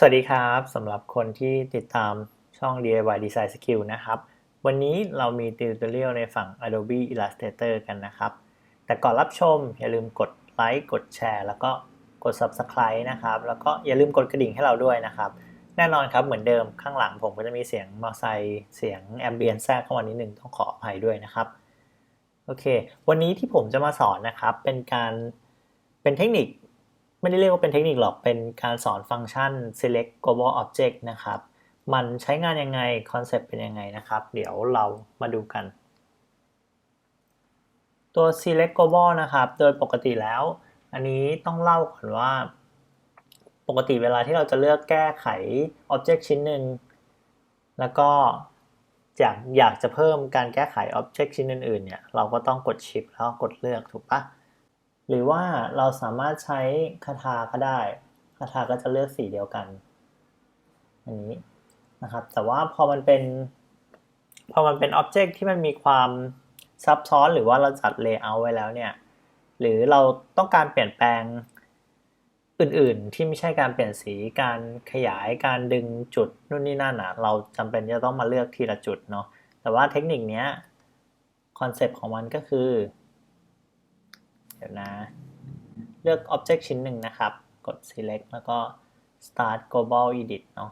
สวัสดีครับสำหรับคนที่ติดตามช่อง DIY Design Skill นะครับ วันนี้เรามีติวตอเรียลในฝั่ง Adobe Illustrator กันนะครับ แต่ก่อนรับชมอย่าลืมกดไลค์กดแชร์แล้วก็กด Subscribe นะครับ แล้วก็อย่าลืมกดกระดิ่งให้เราด้วยนะครับ แน่นอนครับเหมือนเดิมข้างหลังผมก็จะมีเสียงมอไซค์เสียงแอมเบียนแทรกเข้ามานิดนึงต้องขออภัยด้วยนะครับโอเค วันนี้ที่ผมจะมาสอนนะครับเป็นการเป็นเทคนิค ไม่ได้เรียกว่าเป็นเทคนิคหรอก เป็นการสอนฟังก์ชัน select global object นะครับ มันใช้งานยังไง คอนเซปต์เป็นยังไงนะครับ เดี๋ยวเรามาดูกัน ตัว select global นะครับ โดยปกติแล้ว อันนี้ต้องเล่าก่อนว่า ปกติเวลาที่เราจะเลือกแก้ไข object ชิ้นหนึ่ง แล้วก็อยากอยากจะเพิ่มการแก้ไข object ชิ้นอื่นๆเนี่ย เราก็ต้องกด shift แล้วก็กดเลือกถูกปะ หรือว่าเราสามารถใช้คาถาก็ได้ คาถาก็จะเลือกสีเดียวกัน อันนี้นะครับ แต่ว่าพอมันเป็น พอมันเป็นอ็อบเจกต์ที่มันมีความซับซ้อนหรือว่าเราจัดเลเยอร์ไว้แล้วเนี่ย หรือเราต้องการเปลี่ยนแปลงอื่นๆ ที่ไม่ใช่การเปลี่ยนสี การขยาย การดึงจุดนู่นนี่นั่นอะ เราจำเป็นจะต้องมาเลือกทีละจุดเนาะ แต่ว่าเทคนิคเนี้ยคอนเซปต์ของมันก็คือ เดี๋ยวนะ เลือก Object ชิ้นหนึ่งนะครับ กด select แล้วก็ start global edit เนาะ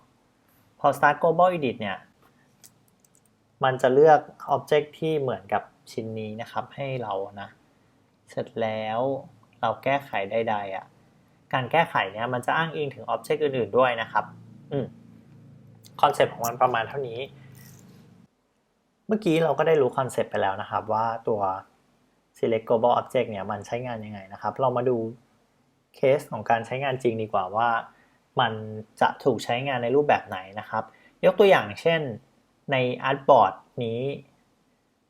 พอ start global edit เนี่ย มันจะเลือก Object ที่เหมือนกับชิ้นนี้นะครับ ให้เรานะ เสร็จแล้วเราแก้ไขใดๆอะ การแก้ไขเนี่ยมันจะอ้างอิงถึง Object อื่นๆด้วยนะครับ อืมคอนเซปต์ของมันประมาณเท่านี้ เมื่อกี้เราก็ได้รู้คอนเซปต์ไปแล้วนะครับว่าตัว select global object เนี่ยมันใช้งานยังไงนะครับ เรามาดูเคสของการใช้งานจริงดีกว่าว่ามันจะถูกใช้งานในรูปแบบไหนนะครับ ยกตัวอย่างเช่นใน artboard นี้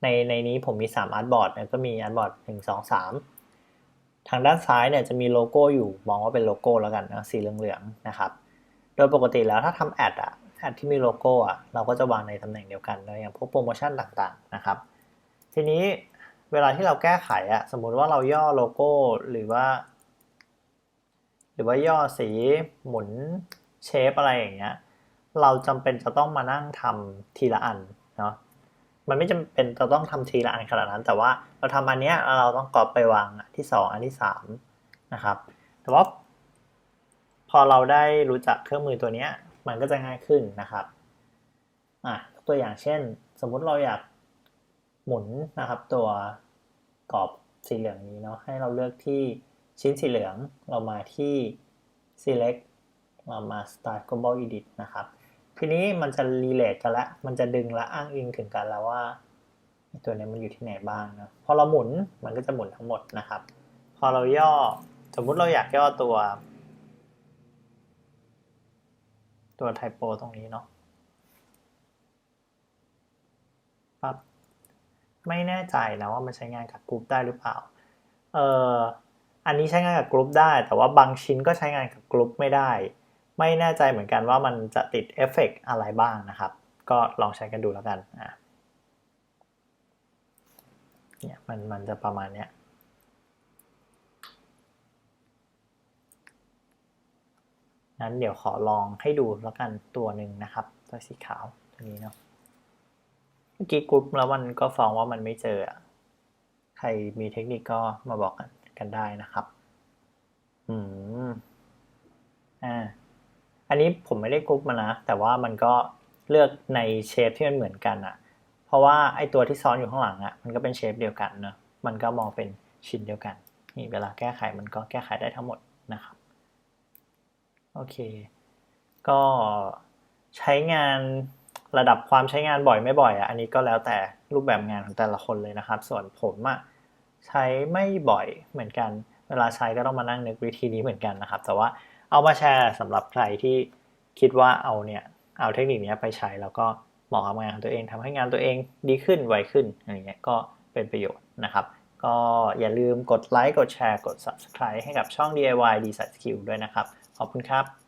ในในนี้ผมมี 3 artboard นะก็มี artboard 1 2 3 ทางด้านซ้ายเนี่ยจะมีโลโก้อยู่ มองว่าเป็นโลโก้แล้วกันนะสีเหลืองๆนะครับ โดยปกติแล้วถ้าทำแอดอะแอดที่มีโลโก้อะเราก็จะวางในตำแหน่งเดียวกันนะอย่างพวกโปรโมชั่นต่างๆนะครับ ทีนี้ เวลาที่เราแก้ไขอะสมมุติว่าเราย่อโลโก้หรือว่า หรือว่าย่อสีหมุนเชฟอะไรอย่างเงี้ยเราจำเป็นจะต้องมานั่งทำทีละอันเนาะมันไม่จำเป็นจะต้องทำทีละอันขนาดนั้น แต่ว่าเราทำอันเนี้ยเราต้องกรอบไปวางอันที่ 2 อันที่3นะครับแต่ว่าพอเราได้รู้จักเครื่องมือตัวเนี้ยมันก็จะง่ายขึ้นนะครับอะตัวอย่างเช่น สมมุติเราอยาก หมุนนะครับ ตัวกรอบสีเหลืองนี้เนาะให้เราเลือกที่ชิ้นสีเหลืองเรามาที่ select เรามา start global edit นะครับทีนี้มันจะ relate กันละ มันจะดึงและอ้างอิงถึงกันแล้วว่าตัวนี้มันอยู่ที่ไหนบ้างนะพอเราหมุนมันก็จะหมุนทั้งหมดนะครับ พอเราย่อสมมุติเราอยากย่อตัว ตัวไทโปตรงนี้เนาะปั๊บ ไม่แน่ใจนะว่ามันใช้งานกับกรุ๊ปได้หรือเปล่า เอออันนี้ใช้งานกับกรุ๊ปได้ แต่ว่าบางชิ้นก็ใช้งานกับกรุ๊ปไม่ได้ ไม่แน่ใจเหมือนกันว่ามันจะติดเอฟเฟกอะไรบ้างนะครับ ก็ลองใช้กันดูแล้วกันอะเนี่ยมันมันจะประมาณเนี้ยนั้นเดี๋ยวขอลองให้ดูแล้วกันตัวหนึ่งนะครับ ตัวสีขาวตัวนี้เนาะ เมื่อกี้กรุ๊ปแล้วมันก็ฟ้องว่ามันไม่เจออะใครมีเทคนิคก็มาบอกกันกันได้นะครับ อืม อ่า อันนี้ผมไม่ได้กรุ๊ปมานะ แต่ว่ามันก็เลือกในเชฟที่มันเหมือนกันอะเพราะว่าไอตัวที่ซ้อนอยู่ข้างหลังอะมันก็เป็นเชฟเดียวกันเนอะมันก็มองเป็นชิ้นเดียวกัน นี่เวลาแก้ไขมันก็แก้ไขได้ทั้งหมดนะครับ โอเค ก็ใช้งาน ระดับความใช้งานบ่อยไม่บ่อยอะอันนี้ก็แล้วแต่รูปแบบงานของแต่ละคนเลยนะครับ ส่วนผมอะใช้ไม่บ่อยเหมือนกัน เวลาใช้ก็ต้องมานั่งนึกวิธีนี้เหมือนกันนะครับ แต่ว่าเอามาแชร์สำหรับใครที่คิดว่าเอาเนี่ยเอาเทคนิคนี้ไปใช้แล้วก็เหมาะกับงานของตัวเองทำให้งานตัวเองดีขึ้นไวขึ้นอะไรเงี้ยก็เป็นประโยชน์นะครับ ก็อย่าลืมกดไลค์กดแชร์กด subscribe ให้กับช่อง DIY Design Skill ด้วยนะครับ ขอบคุณครับ